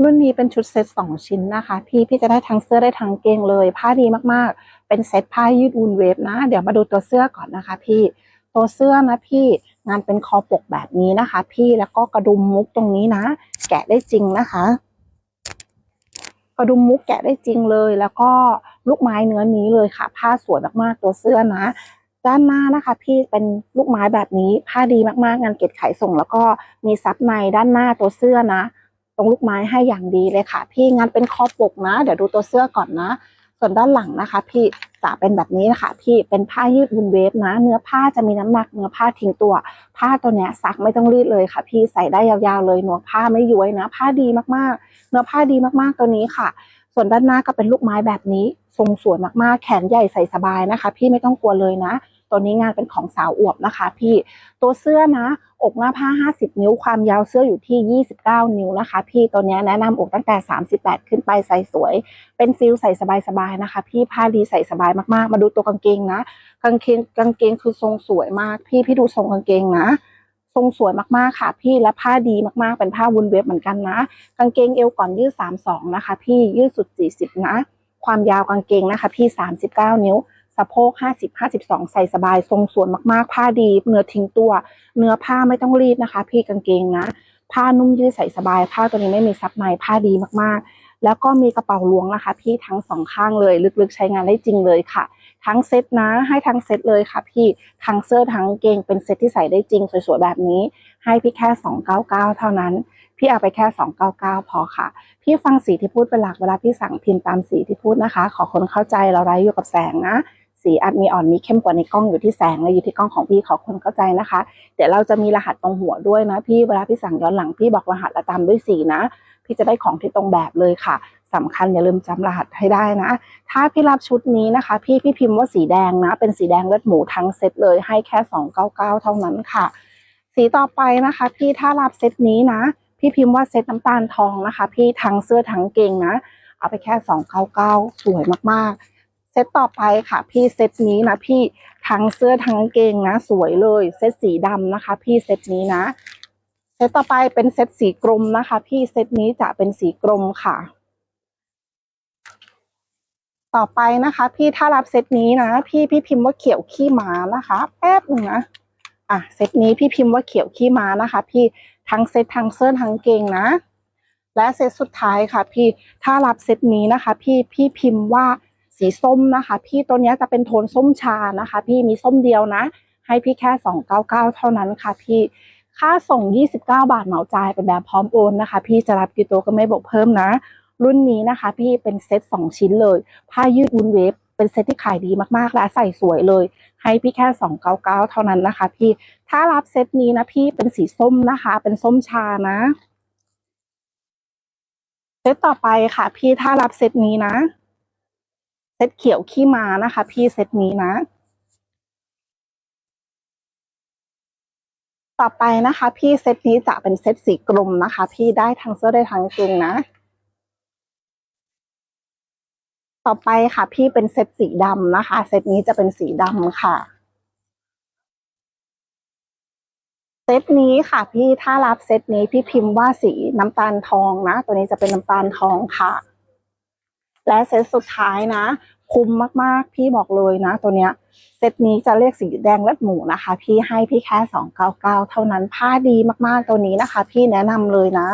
รุ่นนี้เป็นชุดเซ็ตสองชิ้นนะคะ พี่พี่จะได้ทั้งเสื้อได้ทั้งเกงเลย ผ้าดีมากๆ เป็นเซ็ตผ้ายืดวูนเวฟนะ เดี๋ยวมาดูตัวเสื้อก่อนนะคะ พี่ตัวเสื้อนะพี่งานเป็นคอปกแบบนี้นะคะ พี่แล้วก็กระดุมมุกตรงนี้นะ แกะได้จริงนะคะ กระดุมมุกแกะได้จริงเลย แล้วก็ลูกไม้เนื้อนี้เลยค่ะ ผ้าสวยมากๆตัวเสื้อนะ ด้านหน้านะคะ พี่เป็นลูกไม้แบบนี้ผ้าดีมากๆ งานเก็บไขส่ง แล้วก็มีซับในด้านหน้าตัวเสื้อนะ รงลูกไม้ให้อย่างดีเลยค่ะ พี่งานเป็นคอปกนะ เดี๋ยวดูตัวเสื้อก่อนนะ ส่วนด้านหลังนะคะ พี่จะเป็นแบบนี้นะคะพี่เป็นผ้ายืดวุนเวฟนะ เนื้อผ้าจะมีน้ำหนักเนื้อผ้าทิ้งตัว ผ้าตัวเนี้ยซักไม่ต้องรีดเลยค่ะ พี่ใส่ได้ยาวๆเลยหนวผ้าไม่ย้วยนะ ผ้าดีมากๆ เนื้อผ้าดีมากๆตัวนี้ค่ะ ส่วนด้านหน้าก็เป็นลูกไม้แบบนี้ ทรงสวยมากๆ แขนใหญ่ใส่สบายนะคะ พี่ไม่ต้องกลัวเลยนะ ตัวนี้งานเป็นของสาวอวบนะคะพี่ตัวเสื้อนะอกหน้าผ้า 50 นิ้ว ความยาวเสื้ออยู่ที่ 29 นิ้วนะคะ พี่ตัวนี้แนะนำอกตั้งแต่ 38 ขึ้นไปใส่สวย เป็นฟิลใส่สบายๆนะคะ พี่ผ้าดีใส่สบายมากๆ มาดูตัวกางเกงนะ กางเกงกางเกงคือทรงสวยมาก พี่พี่ดูทรงกางเกงนะ ทรงสวยมากๆค่ะ พี่และผ้าดีมากๆ เป็นผ้าวุ้นเว็บเหมือนกันนะ กางเกงเอวก่อนยืด 32 นะคะ พี่ยืดสุด 40 นะ ความยาวกางเกงนะคะ พี่ 39 นิ้ว สะโพก 50 52 ใส่สบาย ทรงสวยมากๆ ผ้าดี เนื้อทิ้งตัว เนื้อผ้าไม่ต้องรีดนะคะ พี่กางเกงนะ ผ้านุ่มยืดใส่สบาย ผ้าตัวนี้ไม่มีซับใน ผ้าดีมากๆ แล้วก็มีกระเป๋าล้วงนะคะ พี่ทั้งสองข้างเลย ลึกๆ ใช้งานได้จริงเลยค่ะ ทั้งเซ็ตนะ ให้ทั้งเซ็ตเลยค่ะ พี่ ทั้งเสื้อทั้งเกง เป็นเซ็ตที่ใส่ได้จริง สวยๆ แบบนี้ ให้พี่แค่ 299 เท่านั้นพี่เอาไปแค่ 299 พอค่ะ พี่ฟังสีที่พูดเป็นหลัก เวลาพี่สั่งพิมพ์ตามสีที่พูดนะคะ ขอคนเข้าใจเราไร้อยู่กับแสงนะ สีอาจมีอ่อนมีเข้มกว่าในกล้องอยู่ที่แสงและอยู่ที่กล้องของพี่ขอคนเข้าใจนะคะ เดี๋ยวเราจะมีรหัสตรงหัวด้วยนะพี่เวลาพี่สั่งย้อนหลังพี่บอกรหัสและตามด้วยสีนะ พี่จะได้ของที่ตรงแบบเลยค่ะสำคัญอย่าลืมจำรหัสให้ได้นะ ถ้าพี่รับชุดนี้นะคะ พี่พี่พิมพ์ว่าสีแดงนะ เป็นสีแดงเลือดหมูทั้งเซตเลยให้แค่299 เท่านั้นค่ะ สีต่อไปนะคะ พี่ถ้ารับเซตนี้นะ พี่พิมพ์ว่าเซตน้ำตาลทองนะคะ พี่ทั้งเสื้อทั้งเกงนะ เอาไปแค่ 299 สวยมากๆ เซตต่อไปค่ะ พี่เซตนี้นะพี่ทั้งเสื้อทั้งเกงนะ สวยเลย เซตสีดำนะคะ พี่เซตนี้นะ เซตต่อไปเป็นเซตสีกรมนะคะ พี่เซตนี้จะเป็นสีกรมค่ะ ต่อไปนะคะ พี่ถ้ารับเซตนี้นะ พี่พี่พิมพ์ว่าเขียวขี้ม้านะคะแป๊บหนึงนะอะเซตนี้พี่พิมพ์ว่าเขียวขี้ม้านะคะ พี่ทั้งเซตทั้งเสื้อทั้งเกงนะและเซตสุดท้ายค่ะ พี่ถ้ารับเซตนี้นะคะ พี่พี่พิมพ์ว่า สีส้มนะคะ พี่ตัวนี้จะเป็นโทนส้มชานะคะ พี่มีส้มเดียวนะ ให้พี่แค่ 299 เท่านั้นค่ะ พี่ค่าส่ง 29 บาทเหมาจ่ายเป็นแบบพร้อมโอนนะคะ พี่จะรับกี่ตัวก็ไม่บอกเพิ่มนะ รุ่นนี้นะคะ พี่เป็นเซตสองชิ้นเลย ผ้ายืดวุ้นเวฟเป็นเซตที่ขายดีมากๆ และใส่สวยเลย ให้พี่แค่ 299 เท่านั้นนะคะ พี่ถ้ารับเซตนี้นะพี่เป็นสีส้มนะคะ เป็นส้มชานะเซตต่อไปค่ะ พี่ถ้ารับเซตนี้นะ ตเขียวขี้ม้านะคะ พี่เซตนี้นะ ต่อไปนะคะ พี่เซตนี้จะเป็นเซตสีกลมนะคะ พี่ได้ทั้งเสื้อได้ทั้งกางเกงนะ ต่อไปค่ะ พี่เป็นเซตสีดำนะคะ เซตนี้จะเป็นสีดำค่ะเซตนี้ค่ะ พี่ถ้ารับเซตนี้พี่พิมพ์ว่าสีน้ำตาลทองนะ ตัวนี้จะเป็นน้ำตาลทองค่ะ และเซตสุดท้ายนะ คุ้มมากๆ พี่บอกเลยนะ ตัวเนี้ยเซตนี้จะเรียกสีแดงเลือดหมูนะคะ พี่ให้พี่แค่ 299 เท่านั้นผ้าดีมากๆตัวนี้นะคะ พี่แนะนำเลยนะ